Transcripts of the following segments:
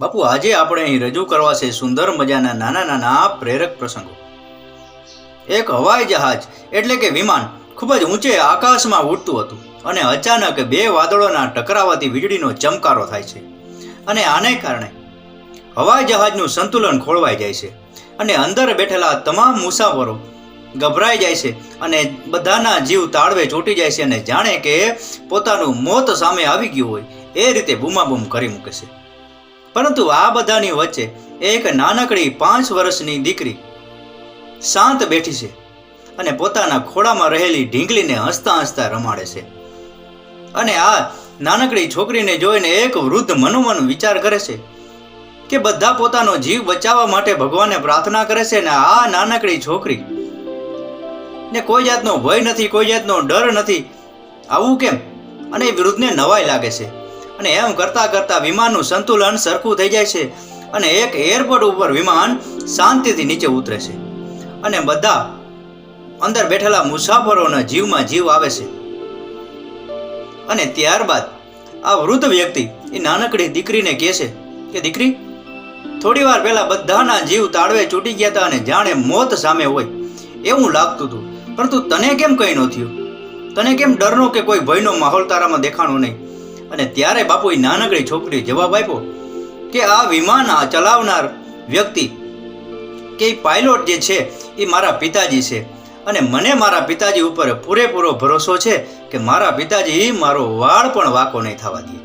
બાપુ, આજે આપણે અહીં રજૂ કરવા છે સુંદર મજાના નાના નાના પ્રેરક પ્રસંગો. એક હવાઈ જહાજ, એટલે કે વિમાન, ખૂબ જ ઊંચે આકાશમાં ઉડતું હતું અને અચાનક બે વાદળોના ટકરાવાથી વીજળીનો ચમકારો થાય છે. અને આને કારણે હવાઈ જહાજનું સંતુલન ખોળવાઈ જાય છે અને અંદર બેઠેલા તમામ મુસાફરો ગભરાઈ જાય છે અને બધાના જીવ તાળવે ચોંટી જાય છે અને જાણે કે પોતાનું મોત સામે આવી ગયું હોય એ રીતે બૂમાબૂમ કરી મૂકે છે. પરંતુ આ બધાની વચ્ચે એક નાનકડી પાંચ વર્ષની દીકરી શાંત બેઠી છે અને પોતાના ખોળામાં રહેલી ઢીંગલીને હસતા હસતા રમાડે છે. અને આ નાનકડી છોકરીને જોઈને એક વૃદ્ધ મનોમન વિચાર કરે છે કે બધા પોતાનો જીવ બચાવવા માટે ભગવાનને પ્રાર્થના કરે છે ને આ નાનકડી છોકરી ને કોઈ જાતનો ભય નથી, કોઈ જાતનો ડર નથી. આવું કેમ? અને એ વૃદ્ધને નવાઈ લાગે છે. અને એમ કરતા કરતા વિમાનનું સંતુલન સરખું થઈ જાય છે અને એક એરપોર્ટ ઉપર વિમાન શાંતિથી નીચે ઉતરે છે. અને બધા અંદર બેઠેલા મુસાફરોના જીવમાં જીવ આવે છે. અને ત્યારબાદ આ વૃદ્ધ વ્યક્તિ એ નાનકડી દીકરીને કહે છે કે, દીકરી, થોડી વાર પહેલાં બધાના જીવ તાળવે ચૂંટી ગયા હતા અને જાણે મોત સામે હોય. એવું લાગતું હતું. પરંતુ તને કેમ કંઈ ન થયું? તને કેમ ડરનો કે કોઈ ભયનો માહોલ તારામાં દેખાણો નહીં? અને ત્યારે બાપુએ નાનકડી છોકરી જવાબ આપ્યો કે આ વિમાન ચલાવનાર વ્યક્તિ, કે પાયલોટ જે છે એ મારા પિતાજી છે અને મને મારા પિતાજી ઉપર પૂરેપૂરો ભરોસો છે કે મારા પિતાજી મારો વાળ પણ વાંકો નહીં થવા દે.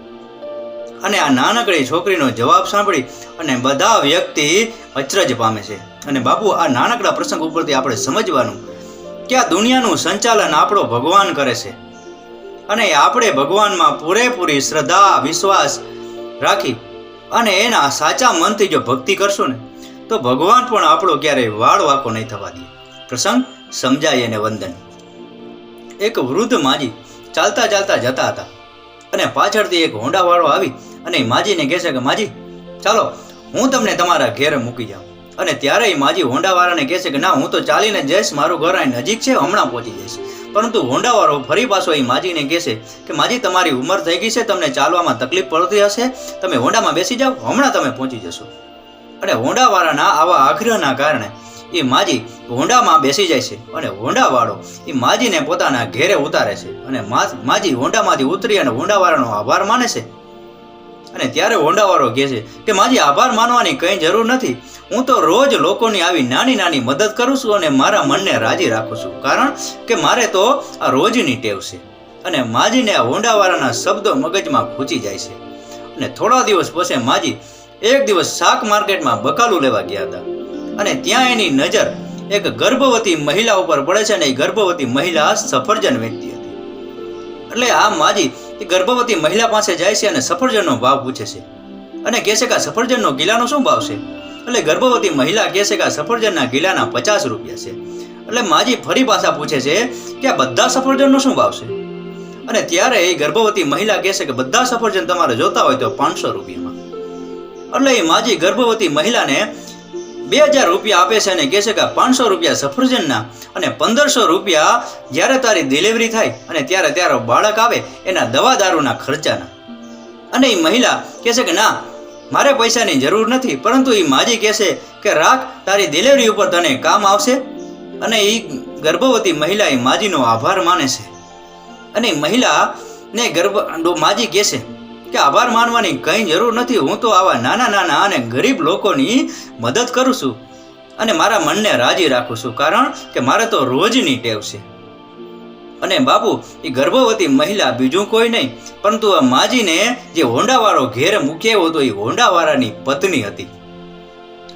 અને આ નાનકડી છોકરીનો જવાબ સાંભળી અને બધા વ્યક્તિ અચરજ પામે છે. અને બાપુ, આ નાનકડા પ્રસંગ ઉપરથી આપણે સમજવાનું કે આ દુનિયાનું સંચાલન આપણો ભગવાન કરે છે. અને આપણે ભગવાનમાં પૂરેપૂરી શ્રદ્ધા, વિશ્વાસ રાખી અને એના સાચા મનથી જો ભક્તિ કરશું ને, તો ભગવાન પણ આપણો ક્યારેય વાળ વાંકો નહીં થવા દે. પ્રસંગ, સમજાય અને વંદન. એક વૃદ્ધ માજી ચાલતા ચાલતા જતા હતા અને પાછળથી એક હોંડાવાળો આવી અને માજીને કહેશે કે, માજી, ચાલો, હું તમને તમારા ઘેર મૂકી જાઉં. અને ત્યારે એ માજી હોંડાવાળાને કહે છે કે, ના, હું તો ચાલીને જઈશ, મારું ઘર અહીં નજીક છે, હમણાં પહોંચી જઈશ. પરંતુ હોંડાવાળો ફરી પાછો એ માજીને કહે છે કે, માજી, તમારી ઉંમર થઈ ગઈ છે, તમને ચાલવામાં તકલીફ પડતી હશે, તમે હોંડામાં બેસી જાઓ, હમણાં તમે પહોંચી જશો. અને હોંડાવાળાના આવા આગ્રહના કારણે એ માજી હોંડામાં બેસી જાય છે અને હોંડાવાળો એ માજીને પોતાના ઘેરે ઉતારે છે અને માજી હોંડામાંથી ઉતરી અને હોંડાવાળાનો આભાર માને છે. અને ત્યારે હોંડાવાળો કહે છે કે માજી આભાર માનવાની કંઈ જરૂર નથી. હું તો રોજ લોકોની આવી નાની નાની મદદ કરું છું અને મારા મનને રાજી રાખું છું. કારણ કે મારે તો આ રોજની ટેવ છે. અને માજીને આ હોંડાવાળાના શબ્દો મગજમાં ખૂંચી જાય છે. અને થોડા દિવસ પછી માજી એક દિવસ શાક માર્કેટમાં બકાલું લેવા ગયા હતા. અને ત્યાં એની નજર એક ગર્ભવતી મહિલા ઉપર પડે છે અને એ ગર્ભવતી મહિલા સફરજન વેચતી હતી. એટલે આ માજી એ ગર્ભવતી મહિલા પાસે જાય છે અને સફરજનનો ભાવ પૂછે છે. અને કહે છે કે સફરજનનો ગિલાનો શું ભાવ છે? એટલે ગર્ભવતી મહિલા કહે છે કે સફરજનના ગિલાના પચાસ રૂપિયા છે. એટલે માજી ફરી પાછા પૂછે છે કે આ બધા સફરજનનો શું ભાવ છે? અને ત્યારે એ ગર્ભવતી મહિલા કહે છે કે બધા સફરજન તમારે જોતા હોય તો પાંચસો રૂપિયામાં. એટલે એ માજી ગર્ભવતી મહિલાને બે હજાર રૂપિયા આપે છે અને કહે છે કે પાંચસો રૂપિયા સફરજનના અને પંદરસો રૂપિયા જ્યારે તારી ડિલિવરી થાય અને ત્યારે ત્યારે બાળક આવે એના દવા દારૂના ખર્ચાના. અને એ મહિલા કહે છે કે ના, મારે પૈસાની જરૂર નથી, પરંતુ એ માજી કહેશે કે રાખ, તારી ડિલિવરી ઉપર તને કામ આવશે. અને એ ગર્ભવતી મહિલા એ માજીનો આભાર માને છે. અને એ મહિલાને ગર્ભ, માજી કહે છે કે આભાર માનવાની કંઈ જરૂર નથી. હું તો આવા નાના નાના અને ગરીબ લોકોની મદદ કરું છું અને મારા મનને રાજી રાખું છું. કારણ કે મારે તો રોજની ટેવ છે. અને બાપુ, એ ગર્ભવતી મહિલા બીજું કોઈ નહીં, પરંતુ આ માજીને જે હોંડાવાળો ઘેર મૂક્યો હતો, એ હોંડાવાળાની પત્ની હતી.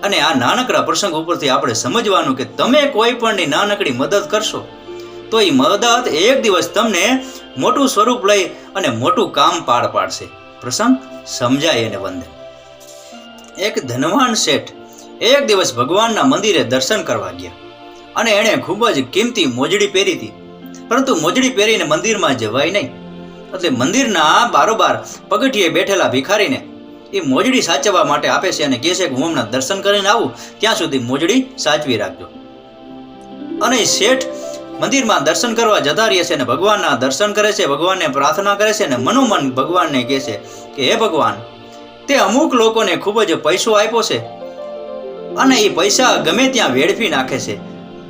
અને આ નાનકડા પ્રસંગ ઉપરથી આપણે સમજવાનું કે તમે કોઈ પણની નાનકડી મદદ કરશો, તો એ મદદ એક દિવસ તમને મોટું સ્વરૂપ લઈ અને મોટું કામ પાર પાડશે. પ્રસંગ સમજાય અને વંદન એક ધનવાન શેઠ એક દિવસ ભગવાનના મંદિરે દર્શન કરવા ગયા અને એણે ખૂબ જ કિંમતી મોજડી પહેરી હતી. પરંતુ મોજડી પહેરીને મંદિરમાં જવાય નહીં. એટલે મંદિરના બારોબાર પગથિયે બેઠેલા ભિખારીને એ મોજડી સાચવવા માટે આપે છે અને કહે છે કે હું હમણાં દર્શન કરીને આવું, ત્યાં સુધી મોજડી સાચવી રાખજો. અને શેઠ મંદિરમાં દર્શન કરવા જતા રહે છે અને ભગવાનના દર્શન કરે છે, ભગવાનને પ્રાર્થના કરે છે અને મનોમન ભગવાનને કહે છે કે, હે ભગવાન, તે અમુક લોકોને ખૂબ જ પૈસો આપ્યો છે અને એ પૈસા ગમે ત્યાં વેડફી નાખે છે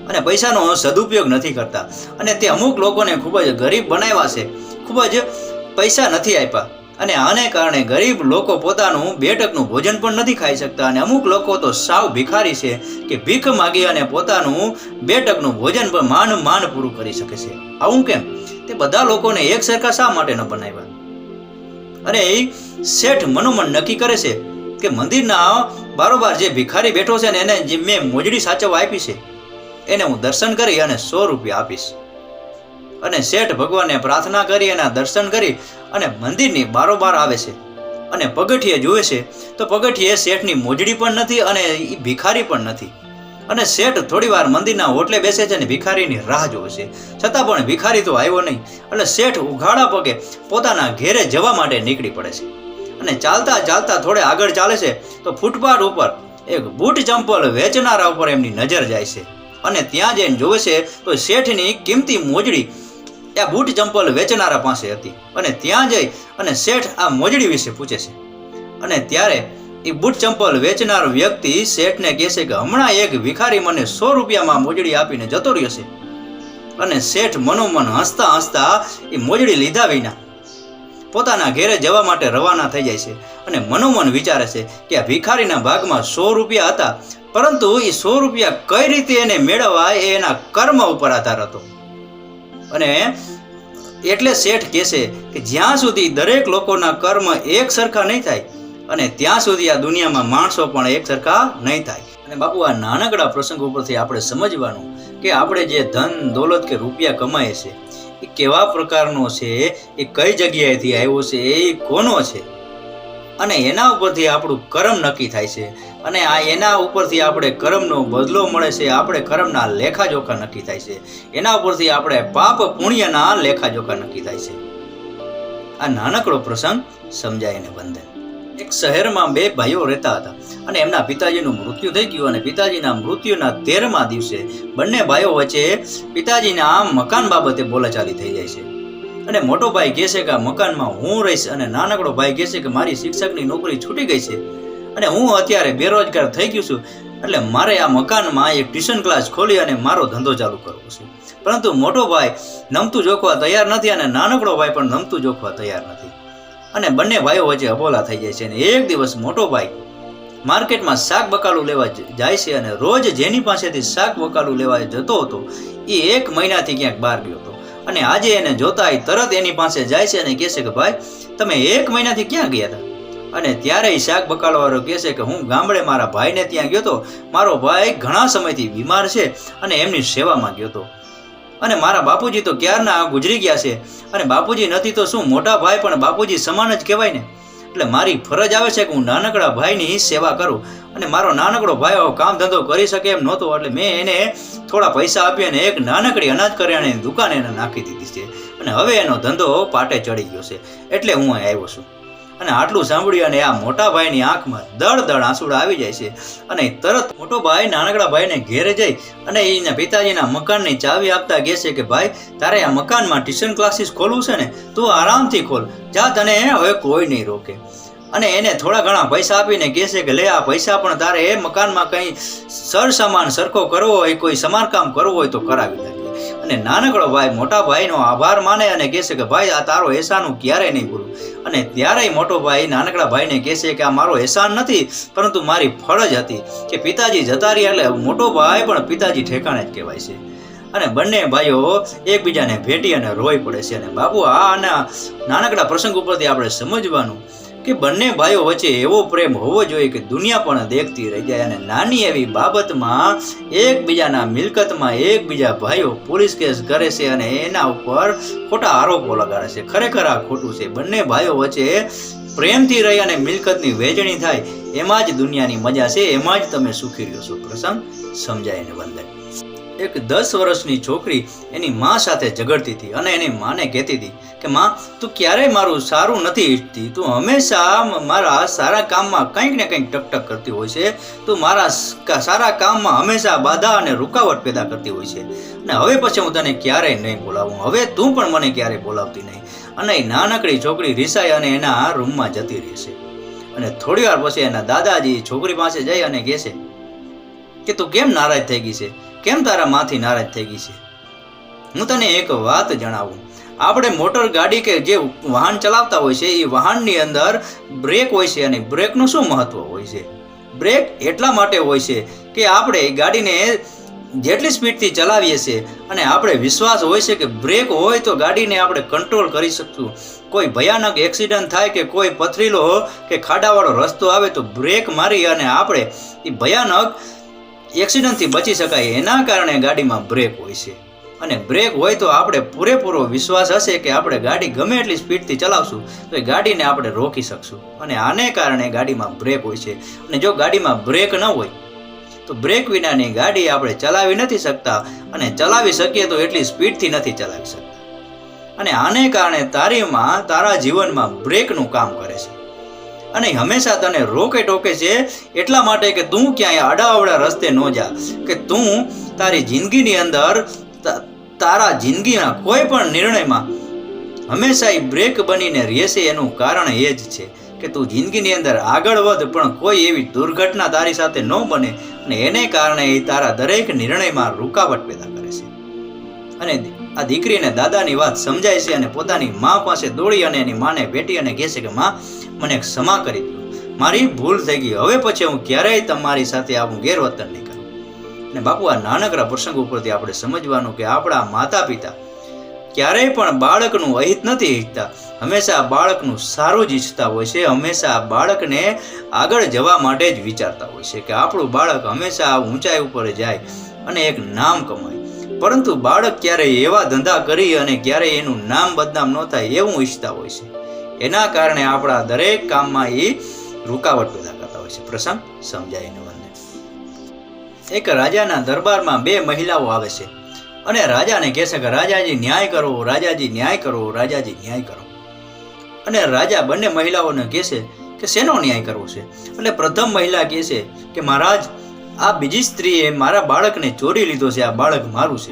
અને પૈસાનો સદુપયોગ નથી કરતા અને તે અમુક લોકોને ખૂબ જ ગરીબ બનાવ્યા છે, ખૂબ જ પૈસા નથી આપ્યા. અને આને કારણે ગરીબ લોકો પોતાનું બે ટકનું ભોજન પણ નથી ખાઈ શકતા અને અમુક લોકો તો સાવ ભિખારી છે કે ભીખ માગી અને પોતાનું બે ટકનું ભોજન પણ માંડ માન પૂરું કરી શકે છે. આવું કેમ? તે બધા લોકોને એક સરખા શા માટે ન બનાવ્યા? અને એ શેઠ મનોમન નક્કી કરે છે કે મંદિરના બારોબાર જે ભિખારી બેઠો છે ને એને જે મેં મોજડી સાચવવા આપી છે, એને હું દર્શન કરી અને સો રૂપિયા આપીશ. અને શેઠ ભગવાનને પ્રાર્થના કરી એના દર્શન કરી અને મંદિરની બારોબાર આવે છે. અને પગથિયે જુએ છે, તો પગથિયે શેઠની મોજડી પણ નથી અને એ ભિખારી પણ નથી. અને શેઠ થોડીવાર મંદિરના હોટલે બેસે છે અને ભિખારીની રાહ જોવે છે. છતાં પણ ભિખારી તો આવ્યો નહીં. એટલે શેઠ ઉઘાડા પગે પોતાના ઘેરે જવા માટે નીકળી પડે છે. અને ચાલતા ચાલતા થોડે આગળ ચાલે છે, તો ફૂટપાથ ઉપર એક બૂટ ચંપલ વેચનારા ઉપર એમની નજર જાય છે. અને ત્યાં જઈને જોવે છે, તો શેઠની કિંમતી મોજડી એ બૂટ ચંપલ વેચનારા પાસે હતી અને ત્યાં જઈ અને શેઠ આ મોજડી વિશે પૂછે છે. અને ત્યારે એ બૂટ ચંપલ વેચનાર વ્યક્તિ શેઠને કહે છે કે હમણાં એક ભિખારી મને સો રૂપિયામાં મોજડી આપીને જતો રહ્યો છે. અને શેઠ મનોમન હસતા હસતા એ મોજડી લીધા વિના પોતાના ઘેરે જવા માટે રવાના થઈ જાય છે અને મનોમન વિચારે છે કે આ ભિખારીના ભાગમાં સો રૂપિયા હતા, પરંતુ એ સો રૂપિયા કઈ રીતે એને મેળવવા એ એના કર્મ ઉપર આધાર હતો. અને એટલે શેઠ કહેશે કે જ્યાં સુધી દરેક લોકોના કર્મ એક સરખા નહીં થાય અને ત્યાં સુધી આ દુનિયામાં માણસો પણ એક સરખા નહીં થાય. અને બાપુ, આ નાનકડા પ્રસંગ ઉપરથી આપણે સમજવાનું કે આપણે જે ધન, દોલત કે રૂપિયા કમાય છે, એ કેવા પ્રકારનો છે, એ કઈ જગ્યાએથી આવ્યો છે, એ કોનો છે? અને એના ઉપરથી આપણું કર્મ નક્કી થાય છે. અને આ એના ઉપરથી આપણે કર્મનો બદલો મળે છે, આપણે કર્મના લેખાજોખા નક્કી થાય છે. એના ઉપરથી આપણે પાપ પુણ્યના લેખાજોખા નક્કી થાય છે. આ નાનકડો પ્રસંગ સમજાયને વંદન. એક શહેરમાં બે ભાઈઓ રહેતા હતા અને એમના પિતાજીનું મૃત્યુ થઈ ગયું અને પિતાજીના મૃત્યુના તેરમા દિવસે બંને ભાઈઓ વચ્ચે પિતાજીના મકાન બાબતે બોલાચાલી થઈ જાય છે. અને મોટો ભાઈ કહે છે કે આ મકાનમાં હું રહીશ અને નાનકડો ભાઈ કહે છે કે મારી શિક્ષકની નોકરી છૂટી ગઈ છે અને હું અત્યારે બેરોજગાર થઈ ગયું છું. એટલે મારે આ મકાનમાં એક ટ્યુશન ક્લાસ ખોલી અને મારો ધંધો ચાલુ કરવો છે. પરંતુ મોટો ભાઈ નમતું જોખવા તૈયાર નથી અને નાનકડો ભાઈ પણ નમતું જોખવા તૈયાર નથી. અને બંને ભાઈઓ વચ્ચે અબોલા થઈ જાય છે અને એક દિવસ મોટો ભાઈ માર્કેટમાં શાક બકાલું લેવા જાય છે અને રોજ જેની પાસેથી શાક બકાલું લેવા જતો હતો, એ એક મહિનાથી ક્યાંક બહાર ગયો હતો. અને આજે એને જોતા તરત એની પાસે જાય છે અને કહે છે કે, ભાઈ, તમે એક મહિનાથી ક્યાં ગયા હતા? અને ત્યારે શાક બકાલવાળો કહે છે કે, હું ગામડે મારા ભાઈને ત્યાં ગયો હતો. મારો ભાઈ ઘણા સમયથી બીમાર છે અને એમની સેવામાં ગયો હતો. અને મારા બાપુજી તો ક્યારના ગુજરી ગયા છે? અને બાપુજી નથી તો શું મોટા ભાઈ પણ બાપુજી સમાન જ કહેવાય ને? એટલે મારી ફરજ આવે છે કે હું નાનકડા ભાઈની સેવા કરું અને મારો નાનકડો ભાઈ કામ ધંધો કરી શકે એમ નહોતો, એટલે મેં એને થોડા પૈસા આપી અને એક નાનકડી અનાજ કરિયાણાની દુકાન એને નાખી દીધી છે. અને હવે એનો ધંધો પાટે ચડી ગયો છે. એટલે હું અહીં આવ્યો છું. અને આટલું સાંભળી અને આ મોટા ભાઈની આંખમાં દળ દળ આંસુડા આવી જાય છે. અને તરત મોટો ભાઈ નાનકડા ભાઈને ઘેરે જઈ અને એના પિતાજીના મકાનની ચાવી આપતા કહે છે કે, ભાઈ, તારે આ મકાનમાં ટ્યુશન ક્લાસીસ ખોલવું છે ને? તું આરામથી ખોલ. જા તને હવે કોઈ નહીં રોકે. અને એને થોડા ઘણા પૈસા આપીને કહે છે કે, લે, આ પૈસા પણ તારે એ મકાનમાં કંઈ સર સામાન સરખો કરવો હોય, કોઈ સમારકામ કરવું હોય તો કરાવી દે. અને નાનકડો ભાઈ, મોટા ભાઈનો આભાર માને અને કહેશે કે, ભાઈ, આ તારો એહસાનું ક્યારેય નહીં ભૂલું. અને ત્યારેય મોટો ભાઈ નાનકડા ભાઈને કહેશે કે, આ મારો એહસાન નથી, પરંતુ મારી ફરજ હતી. કે પિતાજી જતા રહ્યા એટલે મોટો ભાઈ પણ પિતાજી ઠેકાણે જ કહેવાય છે. અને બંને ભાઈઓ એકબીજાને ભેટી અને રોઈ પડે છે. અને બાબુ આ નાનકડા પ્રસંગ ઉપરથી આપણે સમજવાનું કે બંને ભાઈઓ વચ્ચે એવો પ્રેમ હોવો જોઈએ કે દુનિયા પણ દેખતી રહી જાય અને નાની એવી બાબતમાં એકબીજાના મિલકતમાં એકબીજા ભાઈઓ પોલીસ કેસ કરે છે અને એના ઉપર ખોટા આરોપો લગાડે છે. ખરેખર આ ખોટું છે. બંને ભાઈઓ વચ્ચે પ્રેમથી રહી અને મિલકતની વહેંચણી થાય, એમાં જ દુનિયાની મજા છે. એમાં જ તમે સુખી રહ્યો છો. પ્રસંગ સમજાય ને વંદન. એક દસ વર્ષની છોકરી એની માં સાથે ઝઘડતી હતી અને એની માને કહેતી હતી કે, માં, તું ક્યારેય મારું સારું નથી ઈચ્છતી. તું હંમેશા મારા સારા કામમાં કંઈક ને કંઈક ટકટક કરતી હોય છે. તું મારા સારા કામમાં હંમેશા બાધા અને રૂકાવટ પેદા કરતી હોય છે. અને હવે પછી હું તને ક્યારેય નહીં બોલાવું. હવે તું પણ મને ક્યારેય બોલાવતી નહીં. અને એ નાનકડી છોકરી રિસાઈ અને એના રૂમમાં જતી રહેશે. અને થોડી વાર પછી એના દાદાજી છોકરી પાસે જઈ અને કહેશે કે, તું કેમ નારાજ થઈ ગઈ છે? કેમ તારા માથી નારાજ થઈ ગઈ છે? હું તને એક વાત જણાવું. આપણે મોટર ગાડી કે જે વાહન ચલાવતા હોય છે, એ વાહનની અંદર બ્રેક હોય છે અને બ્રેકનું શું મહત્વ હોય છે? બ્રેક એટલા માટે હોય છે કે આપણે ગાડીને જેટલી સ્પીડથી ચલાવીએ છીએ અને આપણે વિશ્વાસ હોય છે કે બ્રેક હોય તો ગાડીને આપણે કંટ્રોલ કરી શકશું. કોઈ ભયાનક એક્સિડન્ટ થાય કે કોઈ પથરીલો કે ખાડાવાળો રસ્તો આવે તો બ્રેક મારી અને આપણે એ ભયાનક એક્સિડન્ટથી બચી શકાય એના કારણે ગાડીમાં બ્રેક હોય છે. અને બ્રેક હોય તો આપણે પૂરેપૂરો વિશ્વાસ હશે કે આપણે ગાડી ગમે એટલી સ્પીડથી ચલાવશું તો એ ગાડીને આપણે રોકી શકશું. અને આને કારણે ગાડીમાં બ્રેક હોય છે. અને જો ગાડીમાં બ્રેક ન હોય, તો બ્રેક વિનાની ગાડી આપણે ચલાવી નથી શકતા અને ચલાવી શકીએ તો એટલી સ્પીડથી નથી ચલાવી શકતા. અને આને કારણે તારીમાં, તારા જીવનમાં બ્રેકનું કામ કરે છે. અને હંમેશા તને રોકે ટોકે છે એટલા માટે કે તું ક્યાંય અડાઅવડા રસ્તે ન જા. કે તું તારી જિંદગીની અંદર તારા જિંદગીના કોઈ પણ નિર્ણયમાં હંમેશા એ બ્રેક બનીને રહેશે એનું કારણ એ જ છે કે તું જિંદગીની અંદર આગળ વધ, પણ કોઈ એવી દુર્ઘટના તારી સાથે ન બને અને એને કારણે એ તારા દરેક નિર્ણયમાં રૂકાવટ પેદા કરે છે. અને આ દીકરીને દાદાની વાત સમજાય છે અને પોતાની મા પાસે દોડી અને એની માને ભેટી અને કહે છે કે, માં, મને ક્ષમા કરી દો. મારી ભૂલ થઈ ગઈ. હવે પછી હું ક્યારેય તમારી સાથે આવું ગેરવર્તન નહીં કરું. અને બાપુ, આ નાનકડા પ્રસંગ ઉપરથી આપણે સમજવાનું કે આપણા માતા પિતા ક્યારેય પણ બાળકનું અહિત નથી ઈચ્છતા. હંમેશા બાળકનું સારું જ ઈચ્છતા હોય છે. હંમેશા બાળકને આગળ જવા માટે જ વિચારતા હોય છે કે આપણું બાળક હંમેશા ઊંચાઈ ઉપર જાય અને એક નામ કમાય. પરંતુ બાળક ક્યારેય એવા ધંધા કરી અને ક્યારેય એનું નામ બદનામ ન થાય એવું ઈચ્છતા હોય છે. એના કારણે આપણા દરેક કામમાં એ રૂકાવટ પેદા કરતા હોય છે. પ્રસંગ સમજાઈને વંદે એક રાજાના દરબારમાં બે મહિલાઓ આવે છે અને રાજાને કહે છે કે, રાજાજી, ન્યાય કરો, રાજાજી, ન્યાય કરો, રાજાજી, ન્યાય કરો. અને રાજા બંને મહિલાઓને કહે છે કે, શેનો ન્યાય કરવો છે? એટલે પ્રથમ મહિલા કહે છે કે, મહારાજ આ બીજી સ્ત્રીએ મારા બાળકને ચોરી લીધો છે, આ બાળક મારું છે.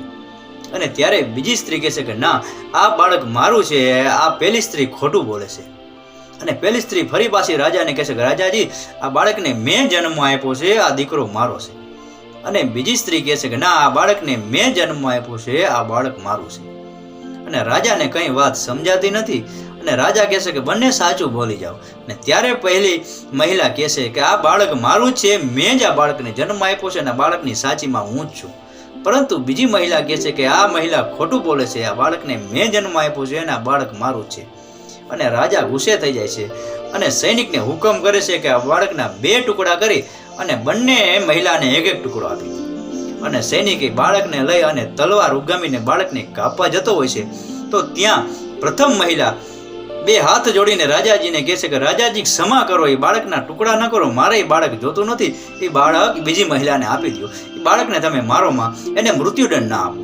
અને ત્યારે બીજી સ્ત્રી કહે છે કે, ના, આ બાળક મારું છે, આ પહેલી સ્ત્રી ખોટું બોલે છે. અને પહેલી સ્ત્રી ફરી પાછી રાજાને કહે છે કે, રાજાજી, આ બાળકને મેં જન્મ આપ્યો છે, આ દીકરો મારો છે. અને બીજી સ્ત્રી કહે છે કે, ના, આ બાળકને મેં જન્મ આપ્યો છે, આ બાળક મારું છે. અને રાજાને કંઈ વાત સમજાતી નથી. અને રાજા કહેશે કે બંને સાચું બોલી જાઓ. અને ત્યારે પહેલી મહિલા કહેશે કે આ બાળક મારું છે, મેં જ આ બાળકને જન્મ આપ્યો છે અને આ બાળકની સાચીમાં હું જ છું. પરંતુ બીજી મહિલા કહે છે કે આ મહિલા ખોટું બોલે છે, આ બાળકને મેં જન્મ આપ્યો છે અને આ બાળક મારું છે. અને રાજા ગુસ્સે થઈ જાય છે અને સૈનિકને હુકમ કરે છે કે આ બાળકના બે ટુકડા કરી અને બંને મહિલાને એક એક ટુકડો આપી. અને સૈનિકે બાળકને લઈ અને તલવાર ઉગામીને બાળકને કાપવા જતો હોય છે. તો ત્યાં પ્રથમ મહિલા બે હાથ જોડીને રાજાજીને કહે છે કે, રાજાજી, ક્ષમા કરો, એ બાળકના ટુકડા ન કરો, મારે એ બાળક જોતું નથી. એ બાળક બીજી મહિલાને આપી દો એ બાળકને તમે મારોમાં એને મૃત્યુદંડ ના આપો.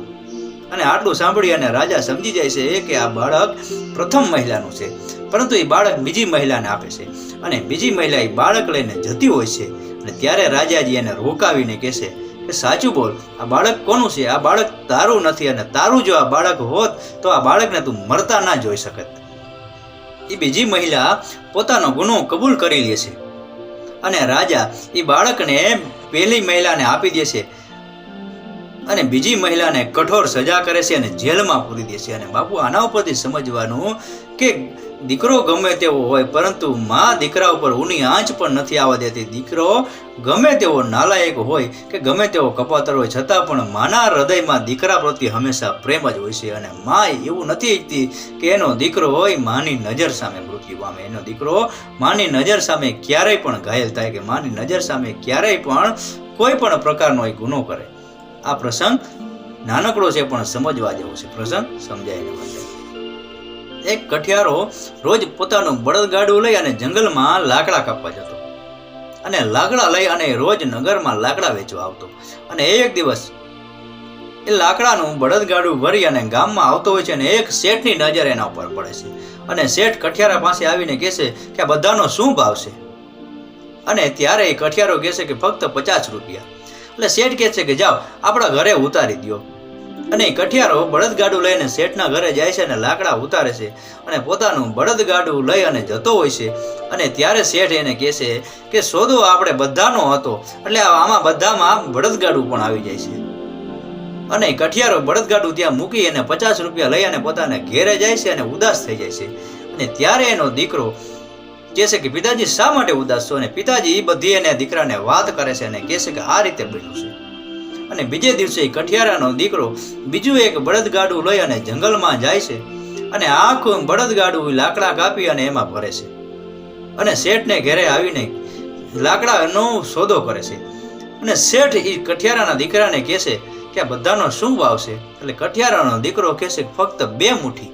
અને આટલું સાંભળી અને રાજા સમજી જાય છે કે આ બાળક પ્રથમ મહિલાનું છે. પરંતુ એ બાળક બીજી મહિલાને આપે છે. અને બીજી મહિલા એ બાળક લઈને જતી હોય છે. અને ત્યારે રાજાજી એને રોકાવીને કહેશે કે, સાચું બોલ, આ બાળક કોનું છે? આ બાળક તારું નથી અને તારું જો આ બાળક હોત, તો આ બાળકને તું મરતા ના જોઈ શકત. એ બીજી મહિલા પોતાનો ગુનો કબૂલ કરી લે છે. અને રાજા એ બાળકને પહેલી મહિલાને આપી દે છે. અને બીજી મહિલાને કઠોર સજા કરે છે અને જેલમાં પૂરી દે છે. અને બાપુ આના ઉપરથી સમજવાનું કે દીકરો ગમે તેવો હોય, પરંતુ માં દીકરા ઉપર ઊની આંચ પણ નથી આવવા દેતી. દીકરો ગમે તેવો નાલાયક હોય કે ગમે તેવો કપાતર હોય, છતાં પણ માના હૃદયમાં દીકરા પ્રત્યે હંમેશા પ્રેમ જ હોય છે અને માં એવું નથી ઈચ્છતી કે એનો દીકરો હોય માની નજર સામે મૃત્યુ પામે. એનો દીકરો માની નજર સામે ક્યારેય પણ ઘાયલ થાય કે માની નજર સામે ક્યારેય પણ કોઈ પણ પ્રકારનો એ ગુનો કરે. આ પ્રસંગ નાનકડો છે પણ સમજવા જેવો છે. પ્રસંગ સમજાય માટે એક કઠિયારો રોજ પોતાનું બળદગાડું લઈ અને જંગલમાં લાકડા કાપવા જતો. અને લાકડા લઈ અને રોજ નગરમાં લાકડા વેચવા આવતો. અને એક દિવસ એ લાકડાનું બળદગાડું ભરી અને ગામમાં આવતો હોય છે અને એક શેઠની નજર એના ઉપર પડે છે. અને શેઠ કઠિયારા પાસે આવીને કહેશે કે આ બધાનો શું ભાવ છે? અને ત્યારે એ કઠિયારો કહેશે કે ફક્ત પચાસ રૂપિયા. એટલે શેઠ કહે છે કે જાઓ, આપણા ઘરે ઉતારી દ્યો. અને કઠિયારો બળદગાડું લઈને શેઠના ઘરે જાય છે અને લાકડા ઉતારે છે અને પોતાનું બળદગાડું લઈ અને જતો હોય છે. અને ત્યારે શેઠ એને કહે છે કે, સોદો આપણે બધાનો હતો, એટલે આમાં બધામાં બળદગાડું પણ આવી જાય છે. અને કઠિયારો બળદગાડું ત્યાં મૂકી અને પચાસ રૂપિયા લઈ અને પોતાને ઘેરે જાય છે અને ઉદાસ થઈ જાય છે. અને ત્યારે એનો દીકરો કહે છે કે, પિતાજી, શા માટે ઉદાસ છો? અને પિતાજી બધી એને દીકરાને વાત કરે છે અને કહે છે કે, આ રીતે બન્યું છે. અને બીજે દિવસે કઠિયારાનો દીકરો બીજું એક બળદગાડું લઈ અને જંગલમાં જાય છે અને આખું બળદગાડું લાકડા કાપી અને એમાં ભરે છે. અને શેઠને ઘરે આવીને લાકડાનો સોદો કરે છે. અને શેઠ એ કઠિયારાના દીકરાને કહે છે કે આ બધાનો શું ભાવ છે? એટલે કઠિયારાનો દીકરો કહે છે ફક્ત બે મુઠ્ઠી.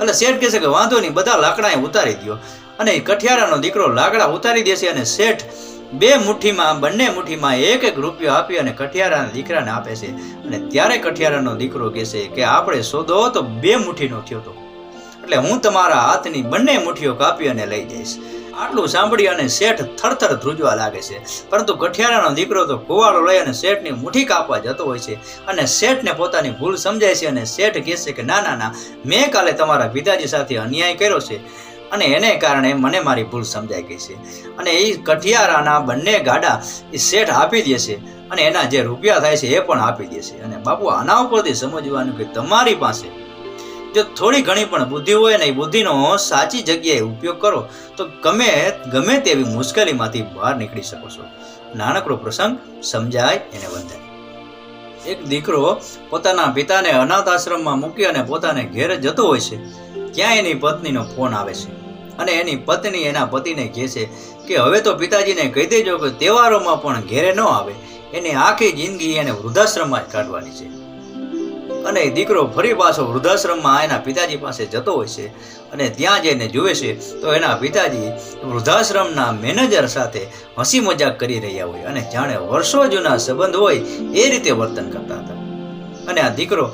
એટલે શેઠ કહેશે કે વાંધો નહીં, બધા લાકડા ઉતારી દો અને કઠિયારાનો દીકરો લાકડા ઉતારી દેશે અને શેઠ બે મુઠ્ઠીમાં, બંને મુઠ્ઠીમાં એક એક રૂપિયો આપી અને કઠિયારાના દીકરાને આપે છે. અને ત્યારે કઠિયારાનો દીકરો કહે છે કે, આપણે સોદો તો બે મુઠ્ઠીનો થયો હતો એટલે હું તમારા હાથની બંને મુઠ્ઠીઓ કાપી અને લઈ જઈશ. આટલું સાંભળી અને શેઠ થરથર ધ્રુજવા લાગે છે. પરંતુ કઠિયારાનો દીકરો તો કુવાડો લઈ અને શેઠની મુઠ્ઠી કાપવા જતો હોય છે. અને શેઠને પોતાની ભૂલ સમજાય છે અને શેઠ કહે છે કે, ના ના ના. મેં કાલે તમારા પિતાજી સાથે અન્યાય કર્યો છે. અને એને કારણે મને મારી ભૂલ સમજાઈ ગઈ છે. અને એ કઠિયારાના બંને ગાડા એ શેઠ આપી દેશે અને એના જે રૂપિયા થાય છે એ પણ આપી દેશે અને બાપુ, આના ઉપરથી સમજવાનું કે તમારી પાસે જો થોડી ઘણી પણ બુદ્ધિ હોય ને એ બુદ્ધિનો સાચી જગ્યાએ ઉપયોગ કરો, તો ગમે ગમે તેવી મુશ્કેલીમાંથી બહાર નીકળી શકો છો. નાનકડો પ્રસંગ, સમજાય એને વંદન એક દીકરો પોતાના પિતાને અનાથ આશ્રમમાં મૂકી અને પોતાને ઘેર જતો હોય છે. ત્યાં એની પત્નીનો ફોન આવે છે. અને એની પત્ની એના પતિને કહે છે કે હવે તો પિતાજીને કહી દેજો કે તહેવારોમાં પણ ઘેરે ન આવે. એની આખી જિંદગી એને વૃદ્ધાશ્રમમાં જ કાઢવાની છે. અને દીકરો ફરી પાછો વૃદ્ધાશ્રમમાં એના પિતાજી પાસે જતો હોય છે અને ત્યાં જઈને જુએ છે તો એના પિતાજી વૃદ્ધાશ્રમના મેનેજર સાથે હસી મજાક કરી રહ્યા હોય અને જાણે વર્ષો જૂના સંબંધ હોય એ રીતે વર્તન કરતા હતા. અને આ દીકરો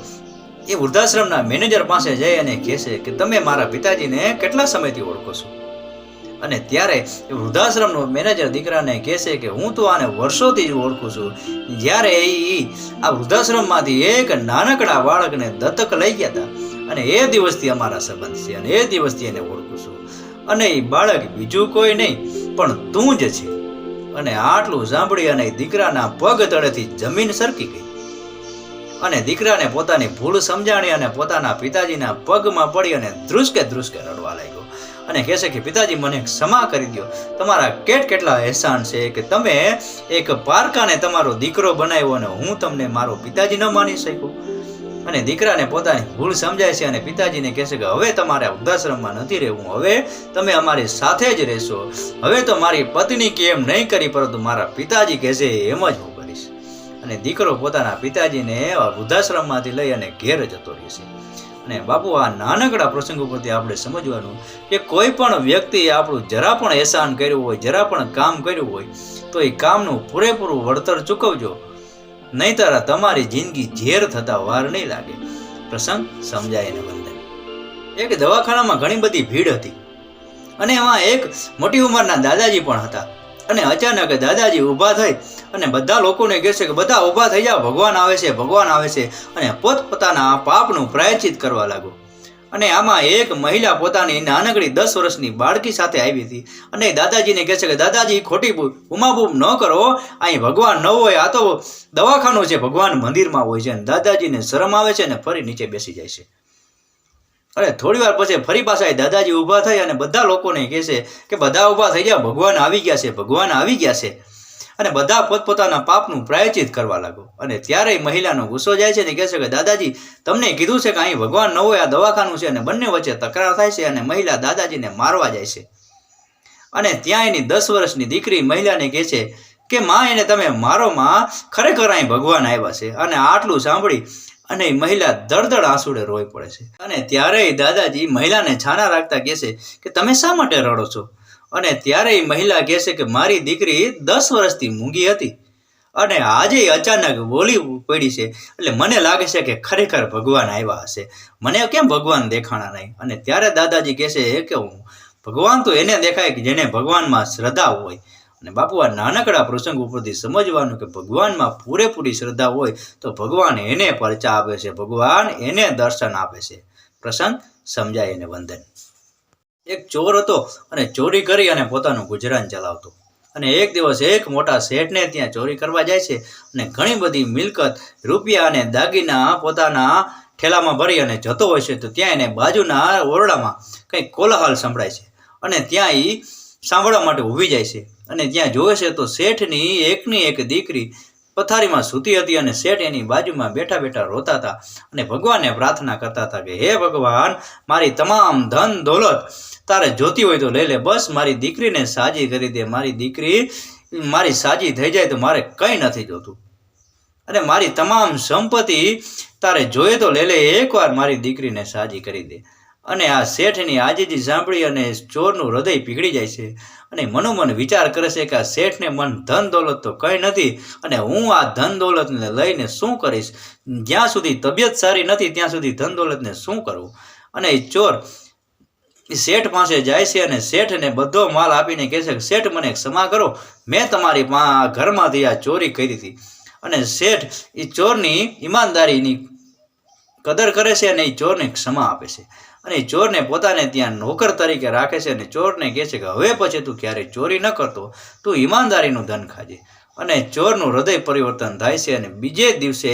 એ વૃદ્ધાશ્રમના મેનેજર પાસે જઈ અને કહેશે કે તમે મારા પિતાજીને કેટલા સમયથી ઓળખો છો? અને ત્યારે એ વૃદ્ધાશ્રમનો મેનેજર દીકરાને કહેશે કે હું તો આને વર્ષોથી જ ઓળખું છું. જ્યારે એ આ વૃદ્ધાશ્રમમાંથી એક નાનકડા બાળકને દત્તક લઈ ગયા હતા અને એ દિવસથી અમારા સંબંધ છે અને એ દિવસથી એને ઓળખું છું. અને એ બાળક બીજું કોઈ નહીં, પણ તું જ છે. અને આટલું સાંભળી અને દીકરાના પગ તળેથી જમીન સરકી ગઈ. અને દીકરાને પોતાની ભૂલ સમજાણી અને પોતાના પિતાજીના પગમાં પડી અને ધ્રુસકે ધ્રુસકે રડવા લાગ્યો. અને કહેશે કે, પિતાજી, મને ક્ષમા કરી દો તમારા કેટ કેટલા અહેસાન છે કે તમે એક પારકાને તમારો દીકરો બનાવ્યો અને હું તમને મારો પિતાજી ન માની શકું અને દીકરાને પોતાની ભૂલ સમજાય છે અને પિતાજીને કહેશે કે, હવે તમારે વૃદ્ધાશ્રમમાં નથી રહેવું. હવે તમે અમારી સાથે જ રહેશો. હવે તો મારી પત્ની કે એમ નહીં કરી, પરંતુ મારા પિતાજી કહેશે એમ જ હું અને દીકરો પોતાના પિતાજીને એવા વૃદ્ધાશ્રમમાંથી લઈ અને ઘેર જતો રહેશે અને બાપુ, આ નાનકડા પ્રસંગ ઉપરથી આપણે સમજવાનું કે કોઈ પણ વ્યક્તિએ આપણું જરા પણ એહસાન કર્યું હોય, જરા પણ કામ કર્યું હોય, તો એ કામનું પૂરેપૂરું વળતર ચૂકવજો. નહીતર તમારી જિંદગી ઝેર થતા વાર નહીં લાગે. પ્રસંગ સમજાય એને વંદન એક દવાખાનામાં ઘણી બધી ભીડ હતી. અને એમાં એક મોટી ઉંમરના દાદાજી પણ હતા. અને અચાનક દાદાજી ઊભા થઈ અને બધા લોકોને કહેશે કે બધા ઊભા થઈ જાઓ, ભગવાન આવે છે, ભગવાન આવે છે. અને પોતપોતાના પાપનું પ્રાયચિત કરવા લાગો. અને આમાં એક મહિલા પોતાની નાનકડી દસ વર્ષની બાળકી સાથે આવી હતી. અને દાદાજીને કહે છે કે દાદાજી, ખોટી ઉમાબૂમ ન કરો. અહીં ભગવાન ન હોય, આ તો દવાખાનું છે, ભગવાન મંદિરમાં હોય છે. અને દાદાજીને શરમ આવે છે અને ફરી નીચે બેસી જાય છે. અરે થોડી વાર પછી ફરી પાછા દાદાજી ઊભા થઈ અને બધા લોકોને કહે છે કે બધા ઊભા થઈ ગયા, ભગવાન આવી ગયા છે, ભગવાન આવી ગયા છે. અને બધા પોતપોતાના પાપનું પ્રાયચિત કરવા લાગો. અને ત્યારે મહિલાનો ગુસ્સો જાય છે ને કહે છે કે દાદાજી, તમને કીધું છે કે અહીં ભગવાન ન હોય, આ દવાખાનું છે અને બંને વચ્ચે તકરાર થાય છે અને મહિલા દાદાજીને મારવા જાય છે. અને ત્યાં એની દસ વર્ષની દીકરી મહિલાને કહે છે કે, માં, એને તમે મારો, માં, ખરેખર અહીં ભગવાન આવ્યા છે. અને આટલું સાંભળી અને મહિલા દળદળ આંસુડે રોઈ પડે છે. અને ત્યારે દાદાજી મહિલાને છાના રાખતા કહે છે કે, તમે શા માટે રડો છો? અને ત્યારે મહિલા કહે છે કે, મારી દીકરી દસ વર્ષથી મૂંગી હતી અને આજે અચાનક બોલી પડી છે. એટલે મને લાગે છે કે ખરેખર ભગવાન આવ્યા હશે. મને કેમ ભગવાન દેખાણા નહીં? અને ત્યારે દાદાજી કહેશે કે હું ભગવાન તો એને દેખાય કે જેને ભગવાનમાં શ્રદ્ધા હોય. અને બાપુ, આ નાનકડા પ્રસંગ ઉપરથી સમજવાનું કે ભગવાનમાં પૂરેપૂરી શ્રદ્ધા હોય તો ભગવાન એને પરચા આપે છે, ભગવાન એને દર્શન આપે છે. પ્રસંગ સમજાય એને વંદન. એક ચોર હતો અને ચોરી કરી અને પોતાનું ગુજરાન ચલાવતો. અને એક દિવસ એક મોટા શેઠને ત્યાં ચોરી કરવા જાય છે અને ઘણી બધી મિલકત, રૂપિયા અને દાગીના પોતાના ઠેલામાં ભરી અને જતો હોય છે તો ત્યાં એને બાજુના ઓરડામાં કંઈક કોલાહલ સંભળાય છે. અને ત્યાં એ સાંભળવા માટે ઊભી જાય છે. અને ત્યાં જોવે છે તો શેઠની એકની એક દીકરી પથારીમાં સૂતી હતી અને શેઠ એની બાજુમાં બેઠા બેઠા રોતા હતા અને ભગવાનને પ્રાર્થના કરતા હતા કે, હે ભગવાન, મારી તમામ ધન દોલત તારે જોતી હોય તો લઈ લે. બસ મારી દીકરીને સાજી કરી દે. મારી દીકરી, મારી સાજી થઈ જાય તો મારે કંઈ નથી જોતું. અને મારી તમામ સંપત્તિ તારે જોઈએ તો લઈ લે. એકવાર મારી દીકરીને સાજી કરી દે. અને આ શેઠની આજીજી સાંભળી અને ચોરનું હૃદય પીગળી જાય છે. અને મનોમન વિચાર કરે છે કે આ શેઠને મન ધન દોલત તો કંઈ નથી અને હું આ ધન દોલતને લઈને શું કરીશ? જ્યાં સુધી તબિયત સારી નથી ત્યાં સુધી ધન દોલતને શું કરવું? અને એ ચોર શેઠ પાસે જાય છે અને શેઠને બધો માલ આપીને કહે છે કે શેઠ મને ક્ષમા કરો. મેં તમારી ઘરમાંથી આ ચોરી કરી હતી. અને શેઠ એ ચોરની ઈમાનદારીની કદર કરે છે અને એ ચોરને ક્ષમા આપે છે. અને ચોરને પોતાને ત્યાં નોકર તરીકે રાખે છે અને ચોરને કહે છે કે હવે પછી તું ક્યારેય ચોરી ન કરતો, તું ઈમાનદારીનું ધન ખાજે. અને ચોરનું હૃદય પરિવર્તન થાય છે અને બીજે દિવસે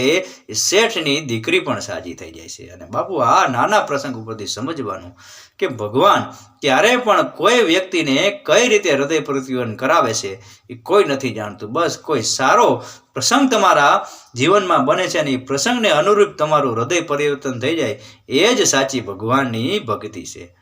એ શેઠની દીકરી પણ સાજી થઈ જાય છે. અને બાપુ, આ નાના પ્રસંગ ઉપરથી સમજવાનું કે ભગવાન ક્યારે પણ કોઈ વ્યક્તિને કઈ રીતે હૃદય પ્રતિવન કરાવે છે એ કોઈ નથી જાણતું. બસ કોઈ સારો પ્રસંગ તમારા જીવનમાં બને છે અને એ પ્રસંગને અનુરૂપ તમારું હૃદય પરિવર્તન થઈ જાય એ જ સાચી ભગવાનની ભક્તિ છે.